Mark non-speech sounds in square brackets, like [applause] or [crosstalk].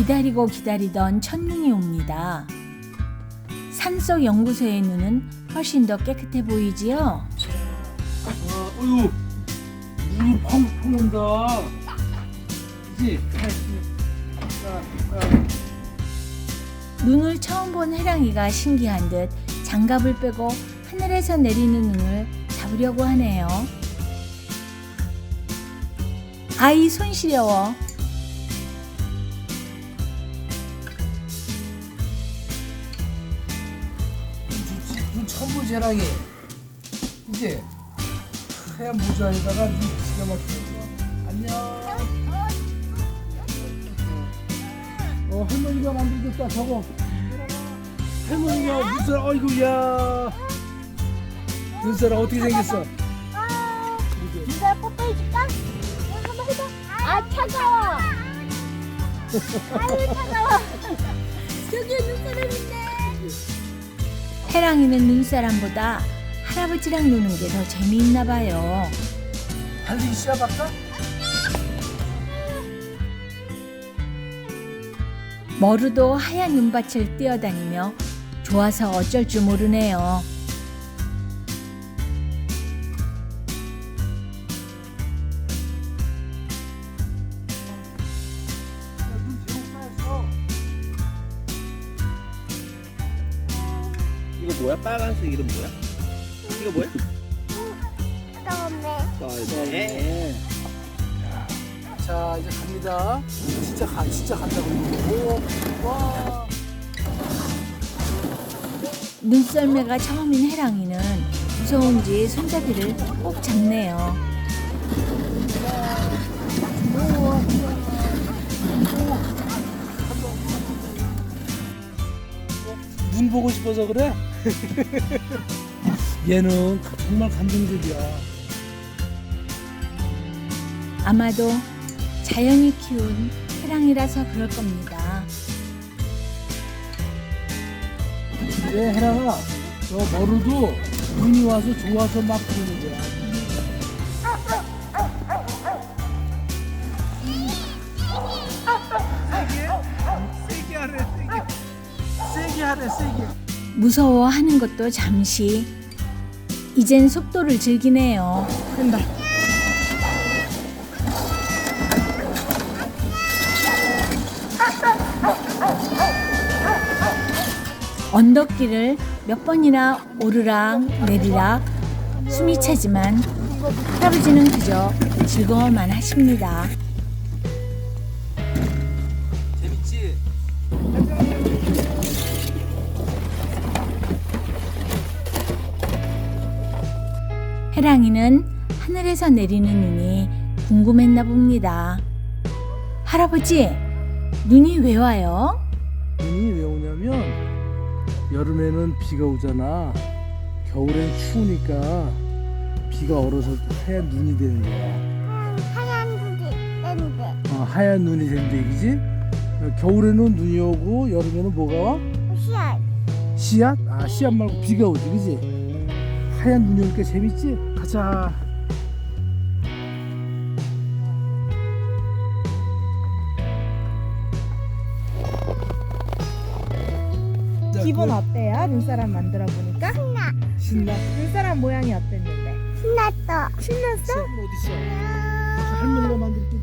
기다리고 기다리던 첫눈이 옵니다. 산속 연구소의 눈은 훨씬 더 깨끗해 보이지요? 아, 어유, 물이 펑펑 온다. 그지? 자, 자, 눈을 처음 본 해랑이가 신기한 듯 장갑을 빼고 하늘에서 내리는 눈을 잡으려고 하네요. 아이 손 시려워. 해랑이. 이제 하얀 모자에다가 눈 기가 막히고. 안녕. 어, 할머니가 만들겠다, 저거. 할머니가 눈사람, 어이구, 야. 눈사람 어떻게 생겼어? 누가 뽀뽀해줄까? 한번 해봐. 아 차가워. 아유 차가워. 해랑이는 눈사람보다 할아버지랑 노는 게 더 재미있나 봐요. 달리기 시작할까? 머루도 하얀 눈밭을 뛰어다니며 좋아서 어쩔 줄 모르네요. 이거 뭐야? 빨간색 이름 뭐야? 이거 뭐야? 처음에 네. 자 이제 갑니다. 진짜 가 진짜 간다고. 오, 와. 눈썰매가 처음인 해랑이는 무서운지 손잡이를 꼭 잡네요. 눈 보고 싶어서 그래? [laughs] 얘는 정말 감동적이야. 아마도 자연이 키운 해랑이라서 그럴 겁니다. 얘 해랑아, 저 머루도 눈이 와서 좋아서 막 그러는 거야. 세게 하래, 세게. 세게 하래, 세게. 무서워하는 것도 잠시. 이젠 속도를 즐기네요. 큰다. 언덕길을 몇 번이나 오르락 내리락 숨이 차지만 할아버지는 그저 즐거워만 하십니다. 해랑이는 하늘에서 내리는 눈이 궁금했나 봅니다. 할아버지, 눈이 왜 와요? 눈이 왜 오냐면 여름에는 비가 오잖아. 겨울엔 추우니까 비가 얼어서 하얀 눈이 되는 거야. 하얀 눈이 낸데 어, 하얀 눈이? 어, 겨울에는 눈이 오고 여름에는 뭐가 와? 시야. 씨앗? 아, 씨앗 말고 비가 오지, 그지? 하얀 눈이 오니까 재밌지? 가자. 기분 어때요? 눈사람 만들어 보니까? 신나. 신나? 눈사람 모양이 어땠는데? 신났어. 신났어? 어디 있어? 할머니가 만들